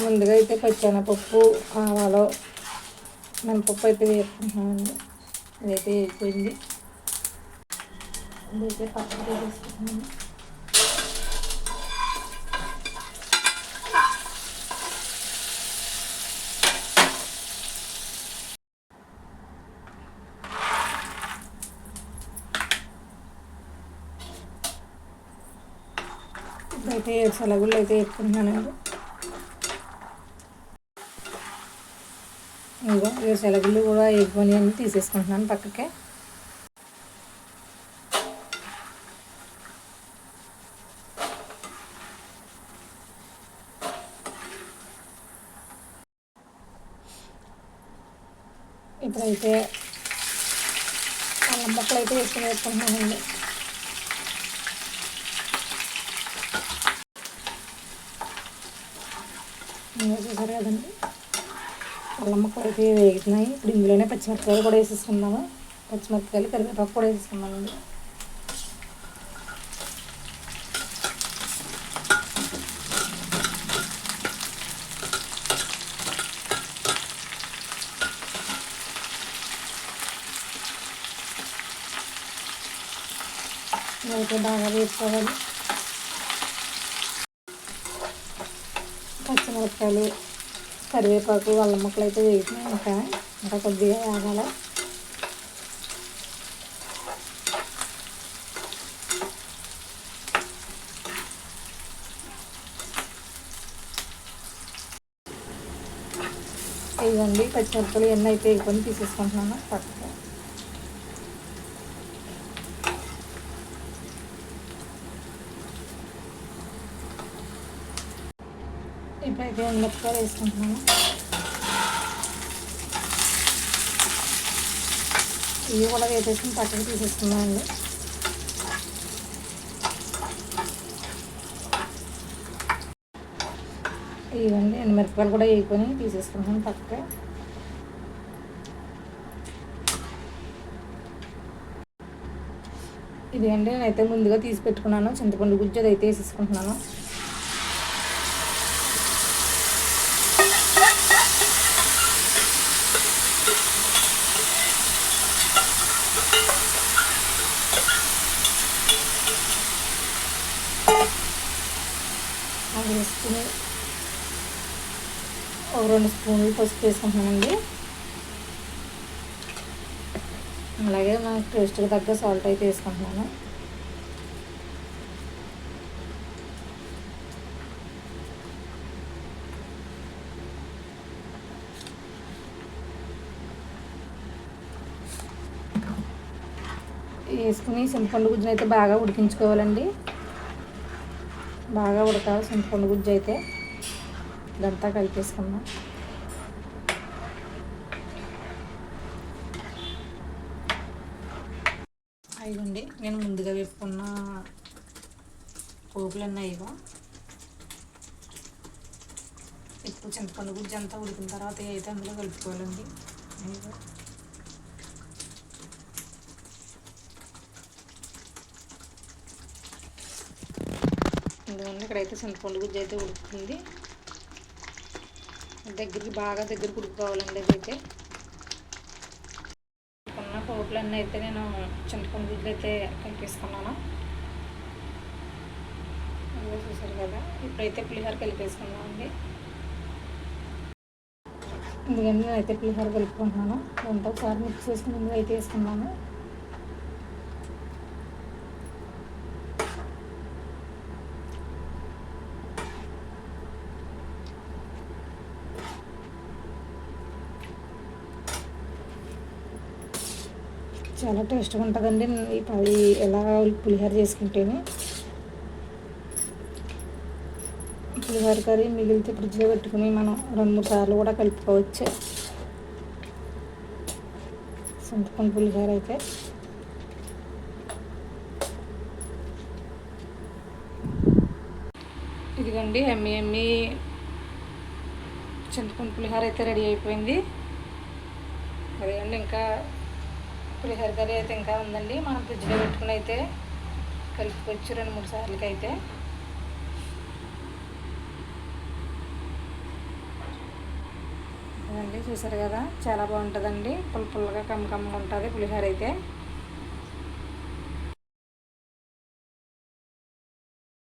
ముందుగా అయితే పచ్చెనపప్పు ఆవాలు మినపప్పు అయితే వేసుకుంటున్నామండి. ఇదైతే వేసిపోయింది ఇదైతే పప్పు వేసుకుంటున్నాను అయితే సెలవులు అయితే వేసుకుంటున్నానండి. ఇదిగో ఈ సెలవులు కూడా ఇవ్వని అన్ని తీసేసుకుంటున్నాను పక్కకే. ఇప్పుడైతే అల్లం మొక్కలు అయితే వేసుకుని వేసుకుంటున్నానండి. ఇంకా చూసారు కదండి. అల్లం ముక్కలు అయితే వేగుతున్నాయి ఇప్పుడు ఇందులోనే పచ్చిమిరపకాయలు కూడా వేసేసుకుందాము. పచ్చిమిరపకాయలు కరివేపాకు కూడా వేసేసుకుందామండి అయితే బాగా వేసుకోవాలి. పచ్చిమిరపకాయలు కరివేపాకు అల్లం ముక్కలు అయితే వేసినాయి ఇంకా ఇంకా కొద్దిగా వేగాలి. ఇవ్వండి పచ్చిమిరపకాయలు ఎన్ని అయితే వేసుకొని తీసేసుకుంటున్నాను. పక్కకు ఇప్పుడైతే మిరపకాయలు వేసుకుంటున్నాను. ఇవి కూడా వేసేసుకుని పక్కకి తీసేసుకున్నామండి ఇవన్నీ మిరపకాయలు కూడా వేయకొని తీసేసుకుంటున్నాను పక్కకి. ఇది అండి నేనైతే ముందుగా తీసి పెట్టుకున్నాను. చింతపండు గుజ్జు అది అయితే వేసేసుకుంటున్నాను. అది వేసుకుని ఒక రెండు స్పూన్లు పసుపు వేసుకుంటున్నామండి అలాగే నాకు టేస్ట్కి తగ్గ సాల్ట్ అయితే వేసుకుంటున్నాను. వేసుకుని చింతపండు గుజ్జును అయితే బాగా ఉడికించుకోవాలండి. బాగా ఉడకాలి చింతపండు గుజ్జు అయితే ఇదంతా కలిపేసుకుందాం. అయ్యండి నేను ముందుగా వేపుకున్న పోపులు అన్నీ ఇవో ఇప్పుడు చింతపండు గుజ్జు అంతా ఉడికిన తర్వాత అయితే అందులో కలుపుకోవాలండి ఇదిగో. ఎందుకంటే ఇక్కడైతే చింతపండు గుజ్జు అయితే ఉడుకుతుంది. దగ్గరికి బాగా దగ్గరికి ఉడుకోవాలండి అదైతే ఉన్న పోపులన్నీ అయితే నేను చింతపండు గుజ్జులు అయితే కలిపేసుకున్నాను. అదే చూసారు కదా ఇప్పుడైతే పులిహోర కలిపేసుకున్నామండి ఎందుకంటే నేనైతే పులిహోర కలుపుకుంటున్నాను. అంతా ఒకసారి మిక్స్ చేసుకుని ఇందులో అయితే వేసుకున్నాను చాలా టేస్ట్గా ఉంటుందండి. ఈ పది ఎలా పులిహోర చేసుకుంటేనే. పులిహోర కర్రీ మిగిలితే ఫ్రిడ్జ్లో పెట్టుకుని మనం రెండు మూడు సార్లు కూడా కలుపుకోవచ్చు. చింతపండు పులిహోర అయితే. ఇదిగోండి ఎమ్మి ఎమ్మి చింతపండు పులిహోర అయితే రెడీ అయిపోయింది. అదేండి ఇంకా పులిహోర కర్రీ అయితే ఇంకా ఉందండి. మనం ఫ్రిడ్జ్లో పెట్టుకుని అయితే కలుపుకోవచ్చు రెండు మూడు సార్లకి అయితే చూసారు కదా? చాలా బాగుంటుందండి. పుల్ పుల్లగా కమ్మ కమ్మ ఉంటుంది పులిహోర అయితే.